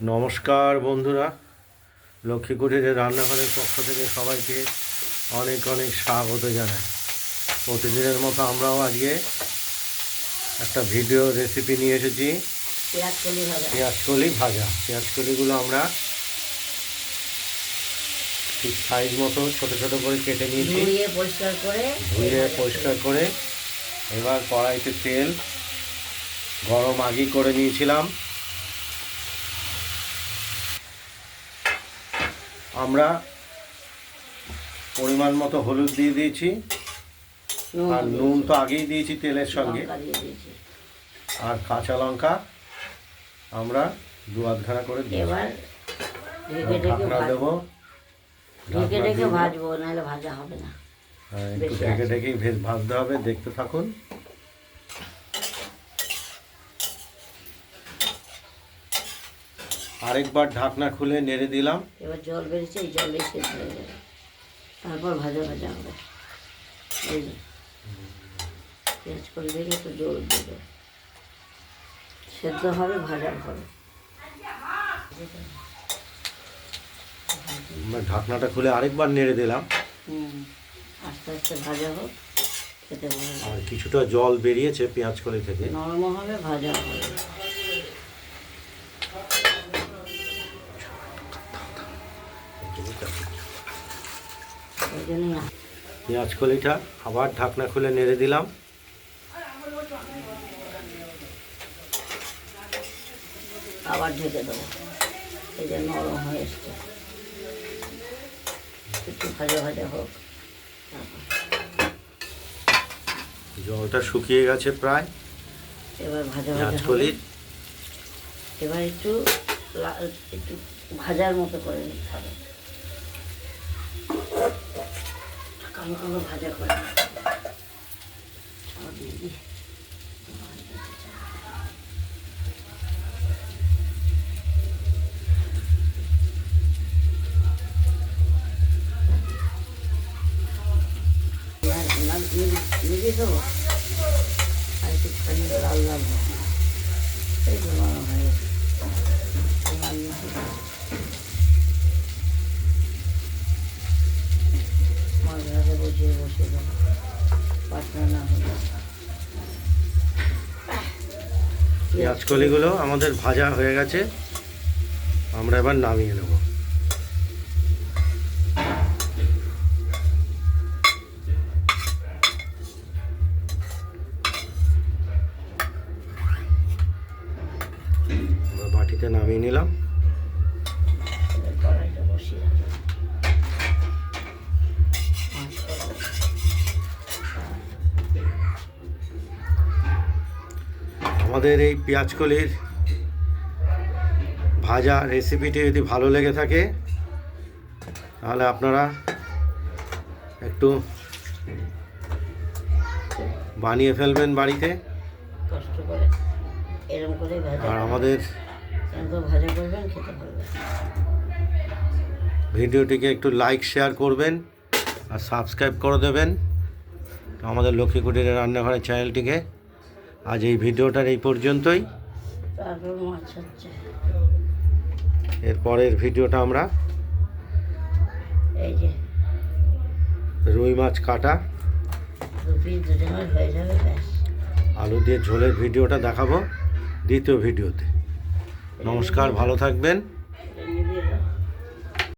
নমস্কার বন্ধুরা। লক্ষ্মী কুটিরের রান্নাঘরের পক্ষ থেকে সবাইকে অনেক অনেক স্বাগত জানাই। প্রতিদিনের মতো আমরাও আজকে একটা ভিডিও রেসিপি নিয়ে এসেছি। পেঁয়াজ কলি ভাজা। পেঁয়াজ কলি ভাজা। পেঁয়াজ কলিগুলো আমরা ঠিক সাইজ মতো ছোট ছোটো করে কেটে নিয়েছি। ধুয়ে পরিষ্কার করে ধুয়ে পরিষ্কার করে এবার কড়াইতে তেল গরম আগেই করে নিয়েছিলাম। আমরা পরিমাণ মতো হলুদ দিয়ে দিয়েছি। আর নুন তো আগেই দিয়েছি তেলের সঙ্গে। আর কাঁচা লঙ্কা আমরা দু আধখানা করে এবার ঢাকনা দেবো। ঢেকে ঢেকে ভাজবো নাহলে ভাজা হবে না। হ্যাঁ, একটু ঢেকে ঢেকেই ভেজ ভাজতে হবে দেখতে থাকুন। আরেকবার ঢাকনা খুলে নেড়ে দিলাম। এবার জল বেরিয়েছে এই জলে সেদ্ধ হয়ে যাবে তারপর ভাজা ভাজা হবে। এই যে। পেঁয়াজ করে দেখে একটু জল দেবে। সেদ্ধ হবে পরে আমরা ঢাকনাটা খুলে আরেকবার নেড়ে দিলাম। আস্তে আস্তে ভাজা হোক খেতে ভালো আর কিছুটা জল বেরিয়েছে পেঁয়াজ কলি থেকে। নরম হবে ভাজা হবে। পেঁয়াজ কলিটা আবার ঢাকনা খুলে নেড়ে দিলাম। আবার ঢেকে দেবো। এই যে নরম হয়ে এসছে। একটু ভাজা ভাজা হোক। জলটা শুকিয়ে গেছে প্রায়। এবার ভাজা ভাজা হবে। এবার একটু একটু ভাজার মতো করে নিতে হবে। কালো কালো ভাজা করে না- না- নিভি- দেবো গেছে। এবার নিচে মাছ ভাজা বসিয়ে বসিয়ে পাতলা না হলে পেঁয়াজ আমাদের ভাজা হয়ে গেছে। আমরা এবার নামিয়ে নেব। বাটিতে নামিয়ে নিলাম। আমাদের এই পেঁয়াজ কলির ভাজা রেসিপিটি যদি ভালো লেগে থাকে তাহলে আপনারা একটু বানিয়ে ফেলবেন বাড়িতে। আর আমাদের ভিডিওটিকে একটু লাইক শেয়ার করবেন আর সাবস্ক্রাইব করে দেবেন। আমাদের লক্ষ্মী কুটিরের রান্নাঘরের চ্যানেলটিকে আজ এই ভিডিওটার এই পর্যন্তই। এর পরের এরপরের ভিডিওটা আমরা রুই মাছ কাটা। আলু দিয়ে ঝোলের ভিডিওটা দেখাবো দ্বিতীয় ভিডিওতে। নমস্কার ভালো থাকবেন।